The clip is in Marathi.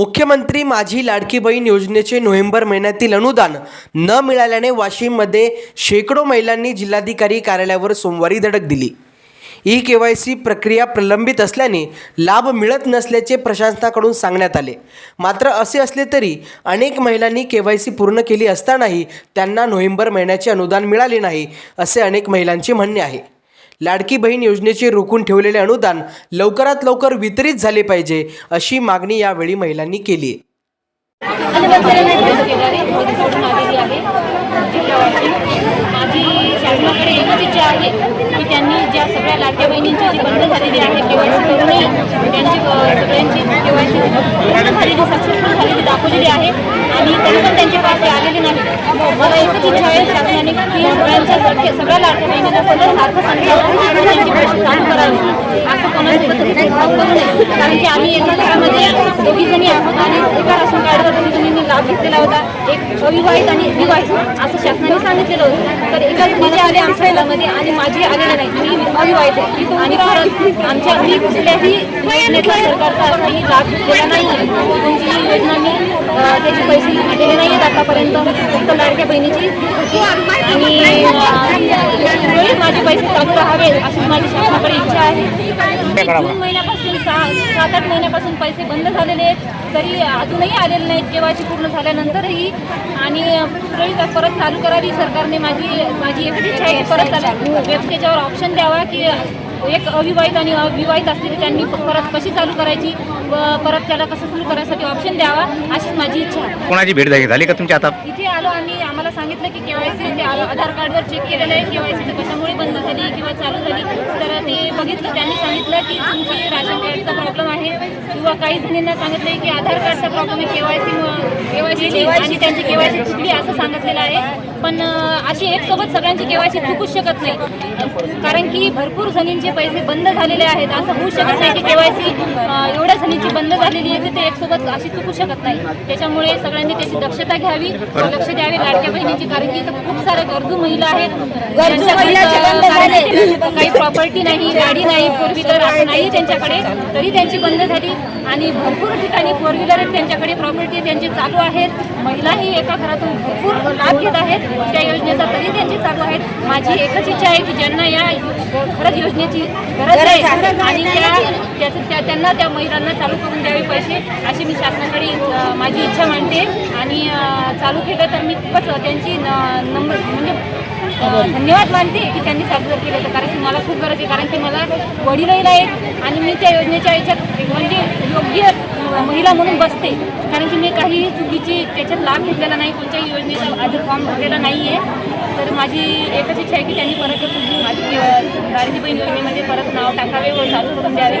मुख्यमंत्री माझी लाडकी बहीण योजनेचे नोव्हेंबर महिन्यातील अनुदान न मिळाल्याने वाशिममध्ये शेकडो महिलांनी जिल्हाधिकारी कार्यालयावर सोमवारी धडक दिली. ई के वाय सी प्रक्रिया प्रलंबित असल्याने लाभ मिळत नसल्याचे प्रशासनाकडून सांगण्यात आले. मात्र असे असले तरी अनेक महिलांनी के वाय सी पूर्ण केली असतानाही त्यांना नोव्हेंबर महिन्याचे अनुदान मिळाले नाही असे अनेक महिलांचे म्हणणे आहे. लाडकी बहीण योजनेचे रोखून ठेवलेले अनुदान लवकरात लवकर वितरित झाले पाहिजे अशी मागणी यावेळी महिलांनी केली. हो, आहे. त्यांनी ज्या सगळ्या लाडक्या बहिणींची जी बंद झालेली आहे त्यांची सगळ्यांची पूर्ण झालेली सक्सेसफुल झालेली दाखवलेली आहे. आणि तरी पण त्यांचे पैसे आलेले नाही. मला एकच इच्छा आहे की सगळ्यांच्या सगळ्या लाडक्या बहिणींना सगळं सारखं पैसे चालू असं करू नये. कारण की आम्ही एका घरामध्ये दोघी जणी आहोत आणि एका राशन कार्डवर दोघी लाभ घेतलेला होता. एक अविवाहित आणि विवाहित असं शासनाने सांगितलेलं होतं. तर एका आले आमच्या घरामध्ये आणि माझी आलेले नाही मी अविवाहित आहे. आणि परत आमच्या मी कुठल्याही योजनेचा सरकारचा असाही लाभ घेतलेला नाही आहे कोणतीही म्हणजे योजना मी त्याचे पैसे आलेले नाही आतापर्यंत फक्त लाडक्या बहिणीची आणि माझे पैसे चालू राहावे अशी माझी शासनाकडे इच्छा आहे. जून महिन्यापासून सहा सात आठ महिन्यापासून पैसे बंद झालेले आहेत. तरी अजूनही आलेले नाहीत. केव्हाची पूर्ण झाल्यानंतरही. आणि सुरळीत परत चालू करावी सरकारने माझी माझी एकच इच्छा आहे परत चालू वेबसाईटवर ऑप्शन द्यावा की एक अविवाहित आणि अविवाहित असलेली त्यांनी परत कशी चालू करायची व परत त्याला कसं सुरू करायसाठी ऑप्शन द्यावा अशीच माझी इच्छा आहे. कोणाची भेट झाली झाली का तुमच्या आता? इथे आलो आणि आम्हाला सांगितलं की केवायसी आधार कार्डवर चेक केलेलं आहे. केवायसी कशामुळे बंद झाली किंवा चालू झाली तर ते बघितलं त्यांनी सांगितलं की तुमची राशन कार्डचा प्रॉब्लेम आहे किंवा काही जणींना सांगितलं की आधार कार्डचा प्रॉब्लेम आहे केवायसी केवायसी आणि त्यांची केवायसी चुकली असं सांगितलेलं आहे. पण अशी एक सोबत सगळ्यांची केवायसी चुकूच शकत नाही. कारण की भरपूर जणींचे पैसे बंद झालेले आहेत. असं होऊ शकत नाही की केवायसी एवढ्या जणींची बंद झालेली आहे ते एक सोबत अशी चुकू शकत नाही. त्याच्यामुळे सगळ्यांनी त्याची दक्षता घ्यावी लक्ष द्यावे लाडक्या बहिणीची. कारण की खूप साऱ्या गरजू महिला आहेत. काही प्रॉपर्टी नाही गाडी नाही फोर व्हीलर असं नाही त्यांच्याकडे तरी त्यांची बंद झाली. आणि भरपूर ठिकाणी फोर व्हीलर त्यांच्याकडे प्रॉपर्टी त्यांची चालू आहेत. महिलाही एका घरातून भरपूर लाभ घेत आहेत त्या योजनेचा तरी त्यांची चालू आहेत. माझी एकच इच्छा आहे की ज्यांना या खरंच योजनेची गरज आहे आणि त्या त्यांना त्या महिलांना चालू करून द्यावे पैसे अशी मी शासनाकडे माझी इच्छा मांडते. आणि चालू केलं तर मी खूपच त्यांची न- नम्र म्हणजे धन्यवाद मानते की त्यांनी साजरं केलं तर कारण की मला खूप गरज आहे कारण की मला वडीलही आहेत आणि मी त्या योजनेच्या याच्यात म्हणजे योग्य महिला म्हणून बसते. कारण की मी काही चुकीची त्याच्यात लाभ घेतलेला नाही कोणत्याही योजनेचा अजून फॉर्म भरलेला नाही आहे तर माझी एकच इच्छा आहे की त्यांनी परत माझी लाडकी बहीण योजनेमध्ये परत नाव टाकावे व चालू करून द्यावे.